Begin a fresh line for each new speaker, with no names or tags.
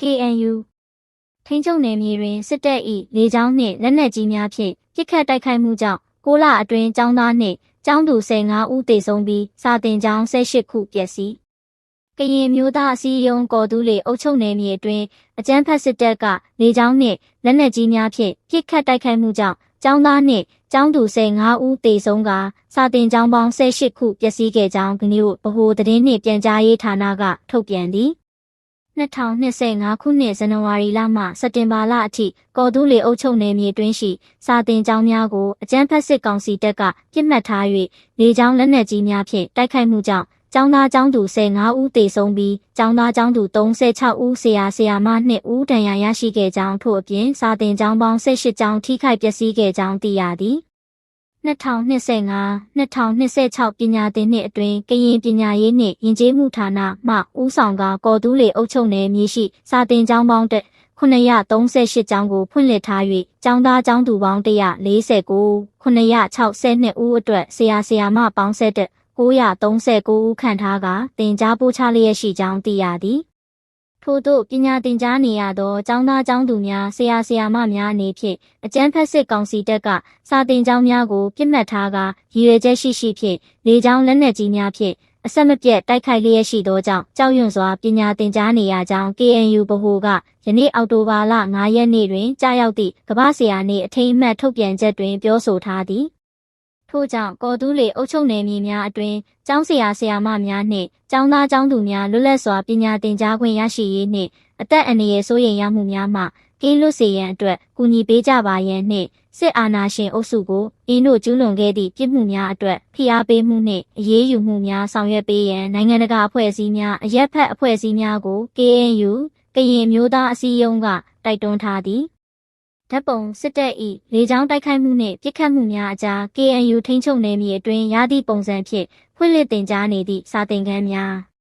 KNU ထိန်းချုပ်နယ်မြေတွင်စစ်တပ်၏လေကြောင်းနှင့်လက်နက်ကြီးများဖြင့်ပစ်ခတ်တိုက်ခိုက်မှုကြောင့်6လအတွင်းကျောင်းသားနှင့်ကျောင်းသူ15ဦးသေဆုံးပြီးစာတင်ကျောင်း18ခုပျက်စီးကရင်မျိုးသားအစည်းအရုံးကော်တူးလေအုပ်ချုပ်နယ်မြေအတွင်းအကြမ်းဖက်စစ်တပ်ကလေကြောင်းနှင့်လက်နက်ကြီးများဖြင့်ပစ်ခတ်တိုက်ခိုက်မှုကြောင့်ကျောင်းသားနှင့်ကျောင်းသူ15ဦးသေဆုံးကစာတင်ကျောင်းပေါင်း18ခုပျက်စီးခဲ့ကြောင်းကနေ့ဗဟိုသတင်းနှင့်ပြန်ကြားရေးဌာနကထုတ်ပြန်သည် 2025ခုနှစ်ဇန်နဝါရီလမှစက်တင်ဘာလအထိကော်တူးလေအုပ်ချုပ်နယ်မြေတွင်းရှိစာတင်ကျောင်းများကိုအကြမ်းဖက်စစ်ကောင်စီတပ်ကပြစ်မှတ်ထား၍လေကြောင်းလက်နက်ကြီးများဖြင့်တိုက်ခိုက်မှုကြောင့်ကျောင်းသားကျောင်းသူ15ဦးသေဆုံးပြီးကျောင်းသားကျောင်းသူ36ဦးဆရာဆရာမ2ဦးဒဏ်ရာရရှိခဲ့ကြောင်းထို့အပြင်စာတင်ကျောင်းပေါင်း18ကျောင်းထိခိုက်ပျက်စီးခဲ့ကြောင်းသိရသည် 2025-2026ပညာသင်နှစ်အတွင်းကရင်ပညာရေးနှင့်ယဉ်ကျေးမှုဌာနမှဦးဆောင်ကကော်တူးလေအုပ်ချုပ်နယ်မြေရှိစာတင်ကျောင်းပေါင်း938ကျောင်းကိုဖွင့်လှစ်ထား၍ကျောင်းသားကျောင်းသူပေါင်း149 962ဦးအတွက်ဆရာဆရာမပေါင်းဆက်တဲ့939ဦးခန့်ထားကတင် जा ပို့ချလျက်ရှိကြောင်းသိရသည် ထို့သို့ပညာသင်ကြားနေရသောကျောင်းသားကျောင်းသူများဆရာဆရာမများအနေဖြင့်အကျန်းဖက်စစ်ကောင်စီတပ်ကစာတင်ကျောင်းများကိုပြစ်မှတ်ထားကရည်ရွယ်ချက်ရှိရှိဖြင့်လေကြောင်းလက်နက်ကြီးများဖြင့်အဆက်မပြတ်တိုက်ခိုက်လျက်ရှိသောကြောင့်ကြောက်ရွံ့စွာပညာသင်ကြားနေရကြောင်း KNU ဗဟိုကယနေ့အောက်တိုဘာလ9ရက်နေ့တွင်ကြာရောက်သည့်ကမ္ဘာဆရာနေ့အထိမ်းအမှတ်ထုတ်ပြန်ချက်တွင်ပြောဆိုထားသည် ထို့ကြောင့်ကော်တူးလေအုပ်ချုပ်နယ်မြေများအတွင်ကျောင်းဆရာဆရာမများနှင့်ကျောင်းသားကျောင်းသူများလွတ်လပ်စွာပညာသင်ကြားခွင့်ရရှိရေးနှင့်အသက်အန္တရာယ်စိုးရိမ်ရမှုများမှကင်းလွတ်စေရန်အတွက်ကူညီပေးကြပါရန်နှင့်စစ်အာဏာရှင်အုပ်စုကိုအင်းတို့ကျူးလွန်ခဲ့သည့်ပြစ်မှုများအတွက်ဖိအားပေးမှုနှင့်အရေးယူမှုများဆောင်ရွက်ပေးရန်နိုင်ငံတကာအဖွဲ့အစည်းများအရက်ဖက်အဖွဲ့အစည်းများကို KNU ကရင်မျိုးသားအစည်းအရုံးကတိုက်တွန်းထားသည် ဓာတ်ပုံစစ်တပ်၏လေကြောင်းတိုက်ခိုက်မှုနှင့်ပြစ်ခတ်မှုများအကြား KNU ထိန်းချုပ်နယ်မြေအတွင်းရာသည့်ပုံစံဖြင့်ဖွင့်လှစ်တင်ကြားနေသည့်စာသင်ခန်းများ